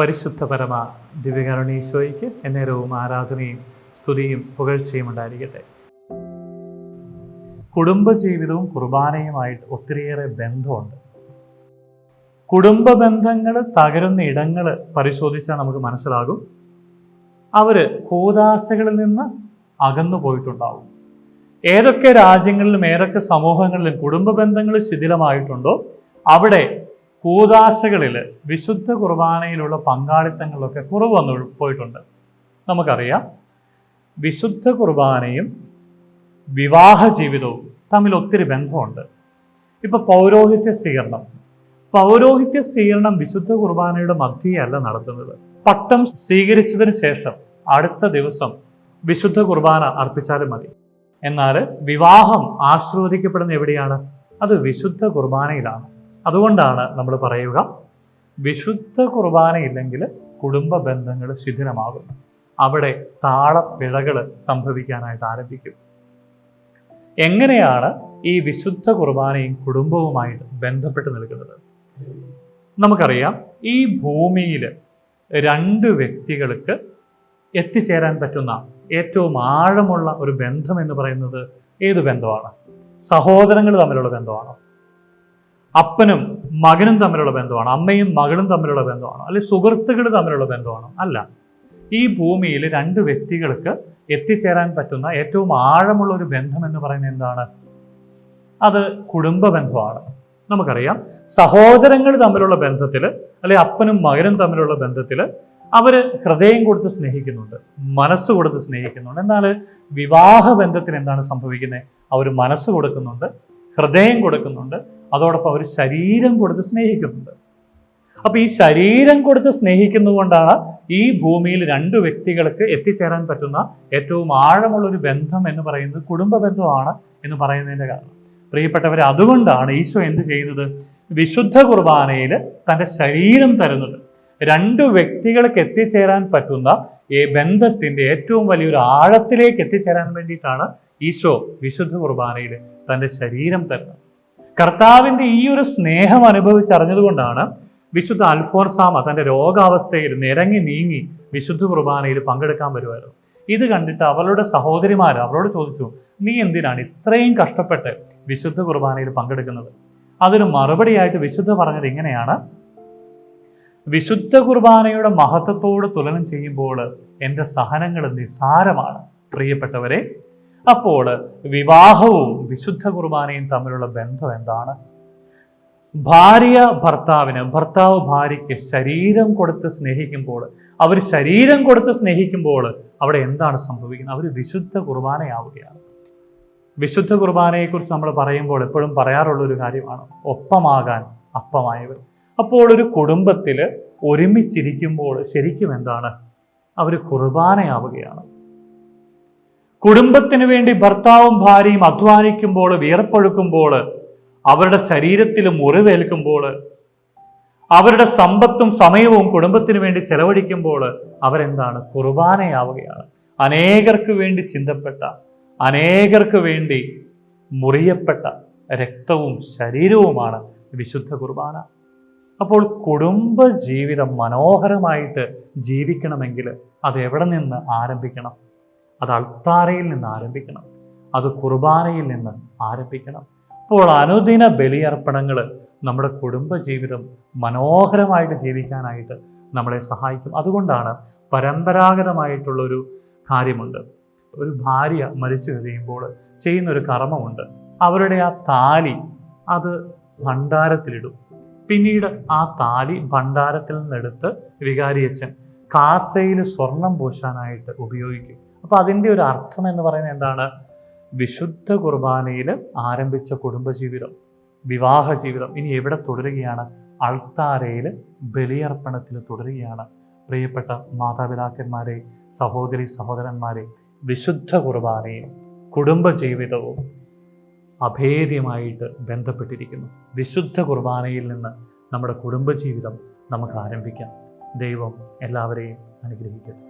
പരിശുദ്ധ പരമ ദിവ്യകരുണീശോയ്ക്ക് എന്നേരവും ആരാധനയും സ്തുതിയും പുകഴ്ചയും ഉണ്ടായിരിക്കട്ടെ. കുടുംബജീവിതവും കുർബാനയുമായിട്ട് ഒത്തിരിയേറെ ബന്ധമുണ്ട്. കുടുംബ ബന്ധങ്ങൾ തകരുന്ന ഇടങ്ങൾ പരിശോധിച്ചാൽ നമുക്ക് മനസ്സിലാകും. അവർ കൂതാശകളിൽ നിന്ന് അകന്നു പോയിട്ടുണ്ടാവും. ഏതൊക്കെ രാജ്യങ്ങളിലും ഏതൊക്കെ സമൂഹങ്ങളിലും കുടുംബ ബന്ധങ്ങൾ ശിഥിലമായിട്ടുണ്ടോ അവിടെ കൂതാശകളിൽ വിശുദ്ധ കുർബാനയിലുള്ള പങ്കാളിത്തങ്ങളിലൊക്കെ കുറവ് വന്നു പോയിട്ടുണ്ട്. നമുക്കറിയാം. വിശുദ്ധ കുർബാനയും വിവാഹ ജീവിതവും തമ്മിൽ ഒത്തിരി ബന്ധമുണ്ട്. ഇപ്പൊ പൗരോഹിത്യ സ്വീകരണം. പൗരോഹിത്യ സ്വീകരണം വിശുദ്ധ കുർബാനയുടെ മധ്യയല്ല നടത്തുന്നത്. പട്ടം സ്വീകരിച്ചതിന് ശേഷം അടുത്ത ദിവസം വിശുദ്ധ കുർബാന അർപ്പിച്ചാലും മതി. എന്നാൽ വിവാഹം ആശ്രവദിക്കപ്പെടുന്ന എവിടെയാണ്? അത് വിശുദ്ധ കുർബാനയിലാണ്. അതുകൊണ്ടാണ് നമ്മൾ പറയുക വിശുദ്ധ കുർബാനയില്ലെങ്കിൽ കുടുംബ ബന്ധങ്ങൾ ശിഥിലമാകും. അവിടെ താളപ്പിഴകൾ സംഭവിക്കാനായിട്ട് ആരംഭിക്കും. എങ്ങനെയാണ് ഈ വിശുദ്ധ കുർബാനയും കുടുംബവുമായിട്ട് ബന്ധപ്പെട്ട് നിൽക്കുന്നത്? നമുക്കറിയാം ഈ ഭൂമിയിൽ രണ്ട് വ്യക്തികൾക്ക് എത്തിച്ചേരാൻ പറ്റുന്ന ഏറ്റവും ആഴമുള്ള ഒരു ബന്ധം എന്ന് പറയുന്നത് ഏത് ബന്ധമാണ്? സഹോദരങ്ങൾ തമ്മിലുള്ള ബന്ധമാണോ? അപ്പനും മകനും തമ്മിലുള്ള ബന്ധമാണ് അമ്മയും മകളും തമ്മിലുള്ള ബന്ധമാണ് അല്ലെങ്കിൽ സുഹൃത്തുക്കൾ തമ്മിലുള്ള ബന്ധമാണ്. അല്ല ഈ ഭൂമിയിൽ രണ്ട് വ്യക്തികൾക്ക് എത്തിച്ചേരാൻ പറ്റുന്ന ഏറ്റവും ആഴമുള്ള ഒരു ബന്ധം എന്ന് പറയുന്നത് എന്താണ്? അത് കുടുംബ ബന്ധമാണ്. നമുക്കറിയാം സഹോദരങ്ങൾ തമ്മിലുള്ള ബന്ധത്തിൽ അല്ലെ അപ്പനും മകനും തമ്മിലുള്ള ബന്ധത്തിൽ അവർ ഹൃദയം കൊടുത്ത് സ്നേഹിക്കുന്നുണ്ട് മനസ്സ് കൊടുത്ത് സ്നേഹിക്കുന്നുണ്ട്. എന്നാൽ വിവാഹ ബന്ധത്തിൽ എന്താണ് സംഭവിക്കുന്നത്? അവർ മനസ്സ് കൊടുക്കുന്നുണ്ട് ഹൃദയം കൊടുക്കുന്നുണ്ട് അതോടൊപ്പം അവർ ശരീരം കൊടുത്ത് സ്നേഹിക്കുന്നുണ്ട്. അപ്പോൾ ഈ ശരീരം കൊടുത്ത് സ്നേഹിക്കുന്നതുകൊണ്ടാണ് ഈ ഭൂമിയിൽ രണ്ട് വ്യക്തികൾക്ക് എത്തിച്ചേരാൻ പറ്റുന്ന ഏറ്റവും ആഴമുള്ള ഒരു ബന്ധം എന്ന് പറയുന്നത് കുടുംബ ബന്ധമാണ് എന്ന് പറയുന്നതിന്റെ കാരണം. പ്രിയപ്പെട്ടവരെ അതുകൊണ്ടാണ് ഈശോ എന്ത് ചെയ്യുന്നത്? വിശുദ്ധ കുർബാനയിൽ തന്റെ ശരീരം തരുന്നത്. രണ്ട് വ്യക്തികൾക്ക് എത്തിച്ചേരാൻ പറ്റുന്ന ഈ ബന്ധത്തിന്റെ ഏറ്റവും വലിയൊരു ആഴത്തിലേക്ക് എത്തിച്ചേരാൻ വേണ്ടിയിട്ടാണ് ഈശോ വിശുദ്ധ കുർബാനയിൽ തന്റെ ശരീരം തരുന്നത്. കർത്താവിന്റെ ഈ ഒരു സ്നേഹം അനുഭവിച്ചറിഞ്ഞതുകൊണ്ടാണ് വിശുദ്ധ അൽഫോർസാമ തന്റെ രോഗാവസ്ഥയിൽ നിരങ്ങി നീങ്ങി വിശുദ്ധ കുർബാനയിൽ പങ്കെടുക്കാൻ വരുമായിരുന്നു. ഇത് കണ്ടിട്ട് അവളുടെ സഹോദരിമാർ അവരോട് ചോദിച്ചു നീ എന്തിനാണ് ഇത്രയും കഷ്ടപ്പെട്ട് വിശുദ്ധ കുർബാനയിൽ പങ്കെടുക്കുന്നത്? അതിന് മറുപടിയായിട്ട് വിശുദ്ധ പറഞ്ഞത് ഇങ്ങനെയാണ്. വിശുദ്ധ കുർബാനയുടെ മഹത്വത്തോട് തുലനം ചെയ്യുമ്പോൾ എന്റെ സഹനങ്ങൾ നിസാരമാണ് പ്രിയപ്പെട്ടവരെ അപ്പോൾ വിവാഹവും വിശുദ്ധ കുർബാനയും തമ്മിലുള്ള ബന്ധം എന്താണ്? ഭാര്യ ഭർത്താവിന് ഭർത്താവ് ഭാര്യയ്ക്ക് ശരീരം കൊടുത്ത് സ്നേഹിക്കുമ്പോൾ അവർ ശരീരം കൊടുത്ത് സ്നേഹിക്കുമ്പോൾ അവിടെ എന്താണ് സംഭവിക്കുന്നത്? അവർ വിശുദ്ധ കുർബാനയാവുകയാണ്. വിശുദ്ധ കുർബാനയെക്കുറിച്ച് നമ്മൾ പറയുമ്പോൾ എപ്പോഴും പറയാറുള്ള ഒരു കാര്യമാണ് ഒപ്പമാകാൻ അപ്പമായവർ. അപ്പോൾ ഒരു കുടുംബത്തിൽ ഒരുമിച്ചിരിക്കുമ്പോൾ ശരിക്കും എന്താണ്? അവർ കുർബാനയാവുകയാണ്. കുടുംബത്തിന് വേണ്ടി ഭർത്താവും ഭാര്യയും അധ്വാനിക്കുമ്പോൾ വിയർപ്പൊഴുക്കുമ്പോൾ അവരുടെ ശരീരത്തിൽ മുറിവേൽക്കുമ്പോൾ അവരുടെ സമ്പത്തും സമയവും കുടുംബത്തിന് വേണ്ടി ചെലവഴിക്കുമ്പോൾ അവരെന്താണ്? കുർബാനയാവുകയാണ്. അനേകർക്ക് വേണ്ടി ചിന്തപ്പെട്ട അനേകർക്ക് വേണ്ടി മുറിയപ്പെട്ട രക്തവും ശരീരവുമാണ് വിശുദ്ധ കുർബാന. അപ്പോൾ കുടുംബ ജീവിതം മനോഹരമായിട്ട് ജീവിക്കണമെങ്കിൽ അത് എവിടെ നിന്ന് ആരംഭിക്കണം? അത് അൾത്താരയിൽ നിന്ന് ആരംഭിക്കണം. അത് കുർബാനയിൽ നിന്ന് ആരംഭിക്കണം. അപ്പോൾ അനുദിന ബലിയർപ്പണങ്ങൾ നമ്മുടെ കുടുംബജീവിതം മനോഹരമായിട്ട് ജീവിക്കാനായിട്ട് നമ്മളെ സഹായിക്കും. അതുകൊണ്ടാണ് പരമ്പരാഗതമായിട്ടുള്ളൊരു കാര്യമുണ്ട്. ഒരു ഭാര്യ മരിച്ചു കഴിയുമ്പോൾ ചെയ്യുന്നൊരു കർമ്മമുണ്ട്. അവരുടെ ആ താലി അത് ഭണ്ഡാരത്തിലിടും. പിന്നീട് ആ താലി ഭണ്ഡാരത്തിൽ നിന്നെടുത്ത് വികാരിയച്ഛൻ കാസയിൽ സ്വർണം പൂശാനായിട്ട് ഉപയോഗിക്കും. അപ്പൊ അതിന്റെ ഒരു അർത്ഥം എന്ന് പറയുന്നത് എന്താണ്? വിശുദ്ധ കുർബാനയിൽ ആരംഭിച്ച കുടുംബജീവിതം വിവാഹ ജീവിതം ഇനി എവിടെ തുടരുകയാണ്? അൾത്താരയിൽ ബലിയർപ്പണത്തിൽ തുടരുകയാണ്. പ്രിയപ്പെട്ട മാതാപിതാക്കന്മാരെ സഹോദരി സഹോദരന്മാരെ വിശുദ്ധ കുർബാനയും കുടുംബജീവിതവും അഭേദ്യമായിട്ട് ബന്ധപ്പെട്ടിരിക്കുന്നു. വിശുദ്ധ കുർബാനയിൽ നിന്ന് നമ്മുടെ കുടുംബജീവിതം നമുക്ക് ആരംഭിക്കാം. ദൈവം എല്ലാവരെയും അനുഗ്രഹിക്കട്ടെ.